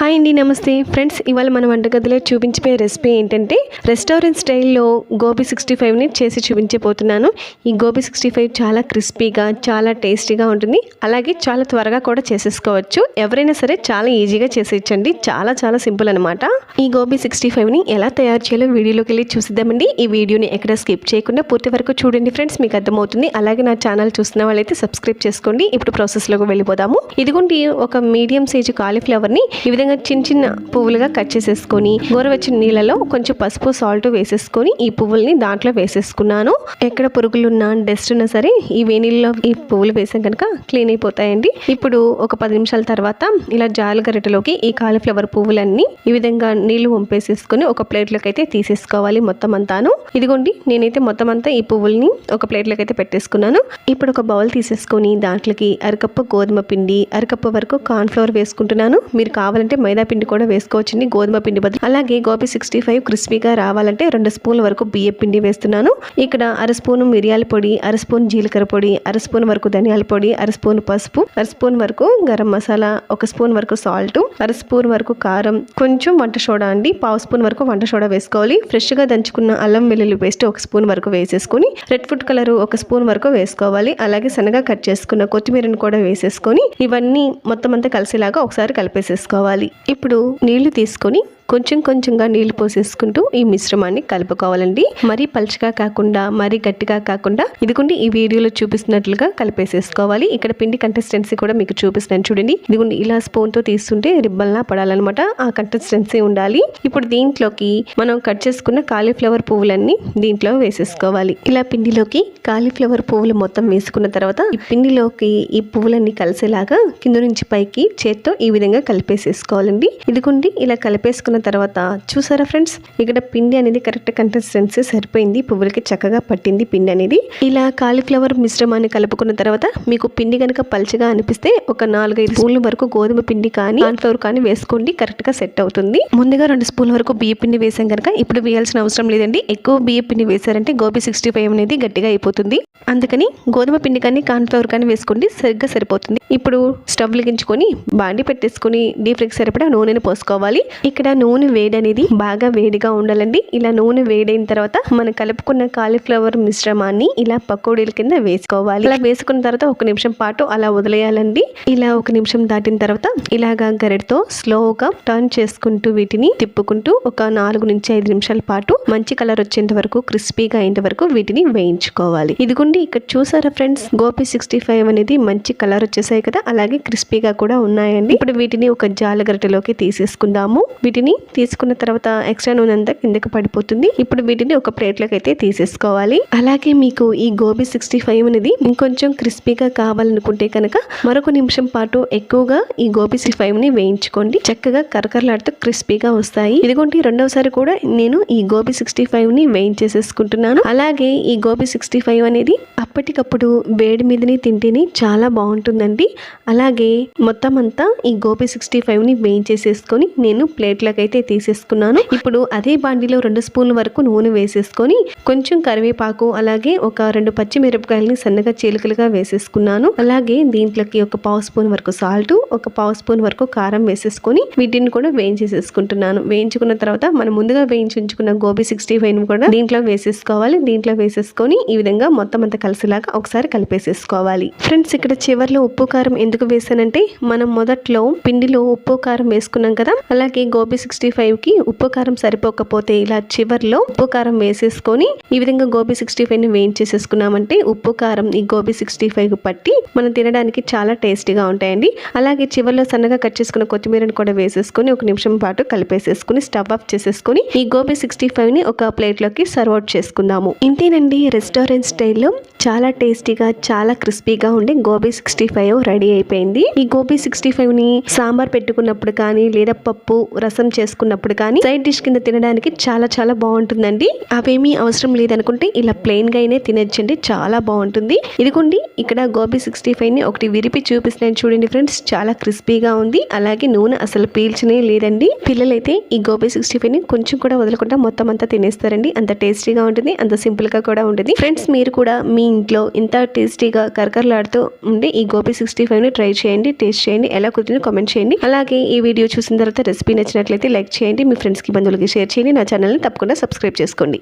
Hi అండి నమస్తే. Friends ఇవాళ మన వంటగదిలో చూపించే రెసిపీ ఏంటంటే రెస్టారెంట్ స్టైల్లో గోబీ సిక్స్టీ ఫైవ్ని చేసి చూపించబోతున్నాను. ఈ గోబీ సిక్స్టీ ఫైవ్ చాలా క్రిస్పీగా చాలా టేస్టీగా ఉంటుంది. అలాగే చాలా త్వరగా కూడా చేసేసుకోవచ్చు. ఎవరైనా సరే చాలా ఈజీగా చేసేయచ్చండి. చాలా చాలా సింపుల్ అనమాట ఈ గోబీ సిక్స్టీ ఫైవ్ని ఎలా తయారు చేయాలో వీడియోలోకి వెళ్ళి చూసిద్దామండి. ఈ వీడియోని ఎక్కడ స్కిప్ చేయకుండా పూర్తి వరకు చూడండి ఫ్రెండ్స్ మీకు అర్థమవుతుంది. అలాగే నా ఛానల్ చూసిన వాళ్ళైతే సబ్స్క్రైబ్ చేసుకోండి. ఇప్పుడు ప్రాసెస్లోకి వెళ్ళిపోదాము. ఇదిగోండి ఒక మీడియం సైజు కాలీఫ్లవర్ని ఈ విధంగా చిన్న చిన్న పువ్వులుగా కట్ చేసేసుకొని గోరువెచ్చని నీళ్ళలో కొంచెం పసుపు సాల్ట్ వేసేసుకొని ఈ పువ్వుల్ని దాంట్లో వేసేసుకున్నాను. ఎక్కడ పురుగులున్నా డస్ట్ ఉన్నా సరే ఈ వేనీళ్ళలో ఈ పువ్వులు వేసాం కనుక క్లీన్ అయిపోతాయండి. ఇప్పుడు ఒక పది నిమిషాల తర్వాత ఇలా జాలు గరిటలోకి ఈ కాలీఫ్లవర్ పువ్వులన్నీ ఈ విధంగా నీళ్ళు వంపేసేసుకొని ఒక ప్లేట్లోకి అయితే తీసేసుకోవాలి మొత్తం అంతాను. ఇదిగోండి నేనైతే మొత్తం అంతా ఈ పువ్వుల్ని ఒక ప్లేట్లోకి అయితే పెట్టేసుకున్నాను. ఇప్పుడు ఒక బౌల్ తీసేసుకొని దాంట్లోకి అరకప్పు గోధుమ పిండి అరకప్పు వరకు కార్న్ఫ్లవర్ వేసుకుంటున్నాను. మీరు కావాలంటే మైదా పిండి కూడా వేసుకోవచ్చండి. గోధుమ పిండి బదులు. అలాగే గోపి సిక్స్టీ ఫైవ్ క్రిస్పీగా రావాలంటే రెండు స్పూన్ల వరకు బియ్య పిండి వేస్తున్నాను. ఇక్కడ అర స్పూన్ మిరియాల పొడి అర స్పూన్ జీలకర్ర పొడి అర స్పూన్ వరకు ధనియాల పొడి అర స్పూన్ పసుపు అర స్పూన్ వరకు గరం మసాలా ఒక స్పూన్ వరకు సాల్ట్ అర స్పూన్ వరకు కారం కొంచెం వంట సోడా అండి. పావు స్పూన్ వరకు వంట సోడా వేసుకోవాలి. ఫ్రెష్గా దంచుకున్న అల్లం వెల్లుల్లి పేస్ట్ ఒక స్పూన్ వరకు వేసేసుకొని రెడ్ ఫుడ్ కలర్ ఒక స్పూన్ వరకు వేసుకోవాలి. అలాగే సన్నగా కట్ చేసుకున్న కొత్తిమీరను కూడా వేసేసుకొని ఇవన్నీ మొత్తం అంతా కలిసేలాగా ఒకసారి కలిపేసేసుకోవాలి. ఇప్పుడు నీళ్ళు తీసుకొని కొంచెం కొంచెంగా నీళ్ళు పోసేసుకుంటూ ఈ మిశ్రమాన్ని కలుపుకోవాలండి. మరీ పలుచగా కాకుండా మరీ గట్టిగా కాకుండా ఇదిగోండి ఈ వీడియోలో చూపిస్తున్నట్లుగా కలిపేసేసుకోవాలి. ఇక్కడ పిండి కంటెస్టెన్సీ కూడా మీకు చూపిస్తున్నాను చూడండి. ఇదిగోండి ఇలా స్పూన్తో తీస్తుంటే రిబ్బల్లా పడాలన్నమాట. ఆ కంటెస్టెన్సీ ఉండాలి. ఇప్పుడు దీంట్లోకి మనం కట్ చేసుకున్న కాలీఫ్లవర్ పువ్వులన్నీ దీంట్లో వేసేసుకోవాలి. ఇలా పిండిలోకి కాలీఫ్లవర్ పువ్వులు మొత్తం వేసుకున్న తర్వాత ఈ పిండిలోకి ఈ పువ్వులన్నీ కలిసేలాగా కింద నుంచి పైకి చేత్తో ఈ విధంగా కలిపేసేసుకోవాలండి. ఇదిగోండి ఇలా కలిపేసుకున్న తర్వాత చూసారా ఫ్రెండ్స్? ఇక్కడ పిండి అనేది కరెక్ట్ కన్సిస్టెన్సీ సరిపోయింది. పువ్వులకి చక్కగా పట్టింది పిండి అనేది. ఇలా కాలీఫ్లవర్ మిశ్రమాన్ని కలుపుకున్న తర్వాత మీకు పిండి కనుక పల్చగా అనిపిస్తే ఒక నాలుగైదు స్పూన్ల వరకు గోధుమ పిండి కానీ కాన్ఫ్లవర్ కానీ వేసుకోండి. కరెక్ట్గా సెట్ అవుతుంది. ముందుగా రెండు స్పూన్ల వరకు బియ్య పిండి వేసాం కనుక ఇప్పుడు వేయాల్సిన అవసరం లేదండి. ఎక్కువ బియ్య పిండి వేసారంటే గోబీ సిక్స్టీ ఫైవ్ అనేది గట్టిగా అయిపోతుంది. అందుకని గోధుమ పిండి కానీ కార్న్ఫ్లవర్ కానీ వేసుకోండి. సరిగ్గా సరిపోతుంది. ఇప్పుడు స్టవ్ లిగించుకొని బాండి పెట్టేసుకొని డీప్ ఫ్రైకి సరిపడా నూనెని పోసుకోవాలి. ఇక్కడ నూనె వేడి అనేది బాగా వేడిగా ఉండాలండి. ఇలా నూనె వేడైన తర్వాత మనం కలుపుకున్న కాలీఫ్లవర్ మిశ్రమాన్ని ఇలా పకోడీల కింద వేసుకోవాలి. ఇలా వేసుకున్న తర్వాత ఒక నిమిషం పాటు అలా వదిలేయాలండి. ఇలా ఒక నిమిషం దాటిన తర్వాత ఇలాగా గరిటతో స్లోగా టర్న్ చేసుకుంటూ వీటిని తిప్పుకుంటూ ఒక నాలుగు నుంచి ఐదు నిమిషాల పాటు మంచి కలర్ వచ్చేంత వరకు క్రిస్పీగా అయ్యేంత వరకు వీటిని వేయించుకోవాలి. ఇదిగోండి ఇక్కడ చూసారా ఫ్రెండ్స్? గోపి సిక్స్టీ ఫైవ్ అనేది మంచి కలర్ వచ్చేసాయి కదా. అలాగే క్రిస్పీగా కూడా ఉన్నాయండి. ఇప్పుడు వీటిని ఒక జాల గరిటెలోకి తీసేసుకుందాము. వీటిని తీసుకున్న తర్వాత ఎక్స్ట్రా నూనె అంతా కిందకి పడిపోతుంది. ఇప్పుడు వీటిని ఒక ప్లేట్లోకి అయితే తీసేసుకోవాలి. అలాగే మీకు ఈ గోబీ సిక్స్టీ ఫైవ్ అనేది ఇంకొంచెం క్రిస్పీగా కావాలనుకుంటే కనుక మరొక నిమిషం పాటు ఎక్కువగా ఈ గోబీ సిక్స్టీ ఫైవ్ని వేయించుకోండి. చక్కగా కరకరలాడుతూ క్రిస్పీగా వస్తాయి. ఇదిగోండి రెండవసారి కూడా నేను ఈ గోబీ సిక్స్టీ ఫైవ్ని వేయించేసేసుకుంటున్నాను. అలాగే ఈ గోబీ సిక్స్టీ ఫైవ్ అనేది అప్పటికప్పుడు వేడి మీదని తింటేనే చాలా బాగుంటుందండి. అలాగే మొత్తం అంతా ఈ గోబీ సిక్స్టీ ఫైవ్ని వేయించేసేసుకొని నేను ప్లేట్లోకి అయితే తీసేసుకున్నాను. ఇప్పుడు అదే బాండిలో రెండు స్పూన్ల వరకు నూనె వేసేసుకొని కొంచెం కరివేపాకు అలాగే ఒక రెండు పచ్చిమిరపకాయలని సన్నగా చీలికలుగా వేసేసుకున్నాను. అలాగే దీంట్లోకి ఒక పావు స్పూన్ వరకు సాల్ట్ ఒక పావు స్పూన్ వరకు కారం వేసేసుకొని వీటిని కూడా వేయించేసేసుకుంటున్నాను. వేయించుకున్న తర్వాత మనం ముందుగా వేయించుకున్న గోబీ సిక్స్టీ ఫైవ్ కూడా దీంట్లో వేసేసుకోవాలి. దీంట్లో వేసేసుకొని ఈ విధంగా మొత్తం అంతా కలిసేలాగా ఒకసారి కలిపేసేసుకోవాలి. ఫ్రెండ్స్ ఇక్కడ చివర్లో ఉప్పు కారం ఎందుకు వేసానంటే మనం మొదట్లో పిండిలో ఉప్పు కారం వేసుకున్నాం కదా అలాగే గోబీ సిక్స్టీ ఫైవ్కి ఉప్పు కారం సరిపోకపోతే ఇలా చివర్లో ఉప్పు కారం వేసేసుకొని ఈ విధంగా గోబీ సిక్స్టీ ఫైవ్ని వేయించేసేసుకున్నామంటే ఉప్పు కారం ఈ గోబీ సిక్స్టీ ఫైవ్ పట్టి మనం తినడానికి చాలా టేస్టీగా ఉంటాయండి. అలాగే చివర్లో సన్నగా కట్ చేసుకున్న కొత్తిమీరని కూడా వేసేసుకొని ఒక నిమిషం పాటు కలిపేసేసుకుని స్టవ్ ఆఫ్ చేసేసుకొని ఈ గోబీ సిక్స్టీ ఫైవ్ని ఒక ప్లేట్లోకి సర్వ్ అవుట్ చేసుకుందాము. ఇంతేనండి రెస్టారెంట్ స్టైల్లో చాలా టేస్టీగా చాలా క్రిస్పీగా ఉండే గోబీ సిక్స్టీ ఫైవ్ రెడీ అయిపోయింది. ఈ గోబీ సిక్స్టీ ఫైవ్ని సాంబార్ పెట్టుకున్నప్పుడు కానీ లేదా పప్పు రసం చేసుకున్నప్పుడు కానీ సైడ్ డిష్ కింద తినడానికి చాలా చాలా బాగుంటుందండి. అవేమీ అవసరం లేదనుకుంటే ఇలా ప్లెయిన్గా అయినా తినచ్చండి. చాలా బాగుంటుంది. ఇదిగోండి ఇక్కడ గోబీ సిక్స్టీ ఫైవ్ని ఒకటి విరిపి చూపిస్తున్నాను చూడండి ఫ్రెండ్స్. చాలా క్రిస్పీగా ఉంది. అలాగే నూనె అసలు పీల్చనే లేదండి. పిల్లలైతే ఈ గోబీ సిక్స్టీ ఫైవ్ని కొంచెం కూడా వదలకుండా మొత్తం అంతా తినేస్తారండి. అంత టేస్టీగా ఉంటుంది అంత సింపుల్గా కూడా ఉంటుంది. ఫ్రెండ్స్ మీరు కూడా మీ ఇంట్లో ఇంత టేస్టీగా కరకరలాడుతూ ఉండి ఈ గోబీ సిక్స్టీ ఫైవ్ని ట్రై చేయండి టేస్ట్ చేయండి ఎలా కుదిరిందో కామెంట్ చేయండి. అలాగే ఈ వీడియో చూసిన తర్వాత రెసిపీ నచ్చినట్లయితే లైక్ చేయండి మీ ఫ్రెండ్స్కి బంధువులకి షేర్ చేయండి నా ఛానల్ని తప్పకుండా సబ్స్క్రైబ్ చేసుకోండి.